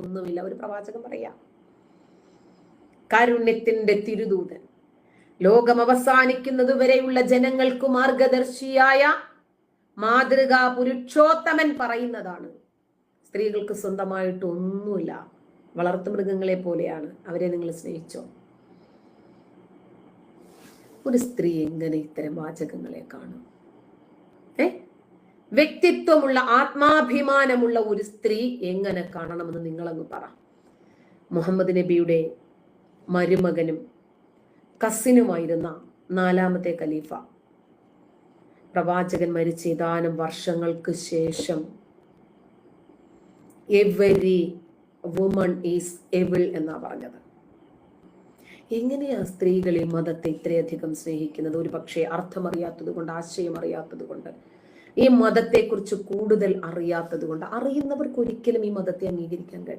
ഒന്നുമില്ല. ഒരു പ്രവാചകൻ പറയാ കാരുണ്യത്തിന്റെ തിരുദൂതൻ ലോകം അവസാനിക്കുന്നത് വരെയുള്ള ജനങ്ങൾക്ക് മാർഗദർശിയായ മാതൃകാ പുരുഷോത്തമൻ പറയുന്നതാണ്. സ്ത്രീകൾക്ക് സ്വന്തമായിട്ട് ഒന്നുമില്ല. വളർത്തു മൃഗങ്ങളെ പോലെയാണ് അവരെ നിങ്ങൾ സ്നേഹിച്ചോ? ഒരു സ്ത്രീ എങ്ങനെ ഇത്തരം വാചകങ്ങളെ കാണും? വ്യക്തിത്വമുള്ള ആത്മാഭിമാനമുള്ള ഒരു സ്ത്രീ എങ്ങനെ കാണണമെന്ന് നിങ്ങളങ്ങ് പറ. മുഹമ്മദ് നബിയുടെ മരുമകനും കസിനുമായിരുന്ന നാലാമത്തെ ഖലീഫ. പ്രവാചകൻ മരിച്ച ഏതാനും വർഷങ്ങൾക്ക് ശേഷം എവരി വുമൺ ഈസ് എവിൾ എന്നാ പറഞ്ഞത്. എങ്ങനെയാ സ്ത്രീകൾ ഈ മതത്തെ ഇത്രയധികം സ്നേഹിക്കുന്നത്? ഒരു പക്ഷേ അർത്ഥമറിയാത്തത് കൊണ്ട് ആശയം അറിയാത്തത് കൊണ്ട് ഈ മതത്തെക്കുറിച്ച് കൂടുതൽ അറിയാത്തത് കൊണ്ട് അറിയുന്നവർക്ക് ഒരിക്കലും ഈ മതത്തെ അംഗീകരിക്കാൻ കഴിയും